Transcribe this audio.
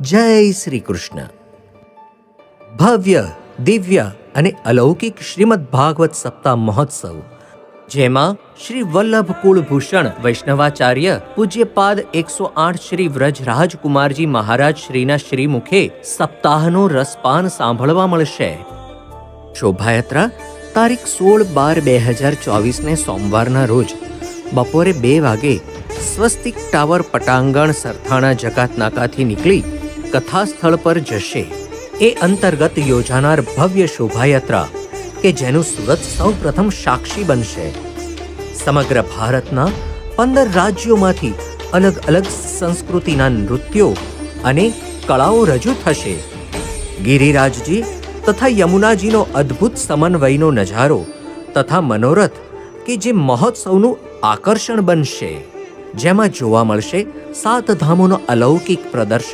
જય શ્રી કૃષ્ણ. ભવ્ય, દિવ્ય અને અલૌકિક શ્રીમદ ભાગવત સપ્તાહ મહોત્સવ, જેમાં શ્રી વલ્લભ કુળભૂષણ વૈષ્ણવાચાર્ય પૂજ્યપાદ એકસો આઠ શ્રી વ્રજ રાજકુમારજી મહારાજ શ્રીના શ્રીમુખે સપ્તાહનો રસપાન સાંભળવા મળશે. શોભાયાત્રા, તારીખ સોળ બાર બે હજાર ચોવીસને સોમવારના રોજ, બપોરે બે વાગે સ્વસ્તિક ટાવર પટાંગણ સરથાણા જકાત નાકાથી નીકળી કથા સ્થળ પર જશે. એ અંતર્ગત યોજાનાર ભવ્ય શોભાયાત્રા કે જેનું સુરત સૌ પ્રથમ સાક્ષી બનશે. સમગ્ર ભારતના પંદર રાજ્યોમાંથી અલગ અલગ સંસ્કૃતિના નૃત્યો અને કળાઓ રજૂ થશે. ગિરિરાજજી તથા યમુનાજીનો અદ્ભુત સમન્વયનો નજારો તથા મનોરથ કે જે મહોત્સવનું આકર્ષણ બનશે. જેમાં જોવા મળશે સાત ધામોનો અલૌકિક પ્રદર્શન